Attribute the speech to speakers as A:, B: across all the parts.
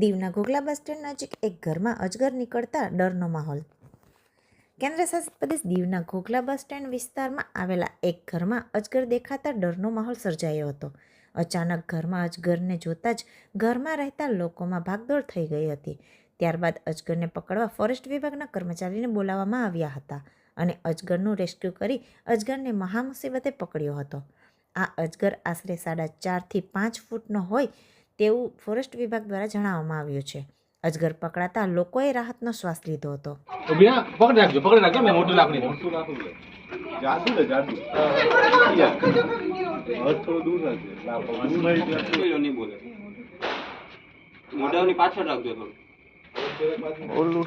A: દીવના Ghoghla bus stand નજીક એક ઘરમાં અજગર નીકળતા ડરનો માહોલ. કેન્દ્રશાસિત પ્રદેશ દીવના ઘોઘલા બસ સ્ટેન્ડ વિસ્તારમાં આવેલા એક ઘરમાં અજગર દેખાતા ડરનો માહોલ સર્જાયો હતો. અચાનક ઘરમાં અજગરને જોતાં જ ઘરમાં રહેતા લોકોમાં ભાગદોડ થઈ ગઈ હતી. ત્યારબાદ અજગરને પકડવા ફોરેસ્ટ વિભાગના કર્મચારીને બોલાવવામાં આવ્યા હતા અને અજગરનું રેસ્ક્યુ કરી અજગરને મહામુસીબતે પકડ્યો હતો. આ અજગર આશરે સાડા ચારથી પાંચ ફૂટનો હોય તેવું ફોરેસ્ટ વિભાગ દ્વારા જણાવવામાં આવ્યું છે. અજગર પકડાતા લોકોએ રાહતનો શ્વાસ લીધો હતો.
B: પકડી રાખજો પકડી રાખજો મેં મોટું લાકડી
C: મોટું રાખવું જાદુ ને જાદુ. હાથ દૂર રાખજે. લાવો. દૂર રહી જાય.
D: પેલો નહીં બોલે. મોઢાની પાછળ રાખજો થોડું
E: ઓલું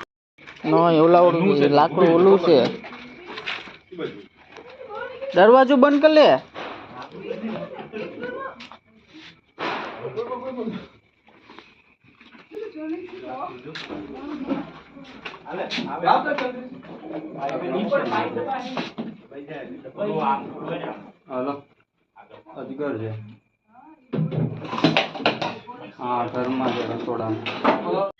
E: નહીં છે. લાકડું ઓલું છે. દરવાજો બંધ કર લે.
D: હાલો. અજગર છે. હા ઘરમાં છે રસોડામાં.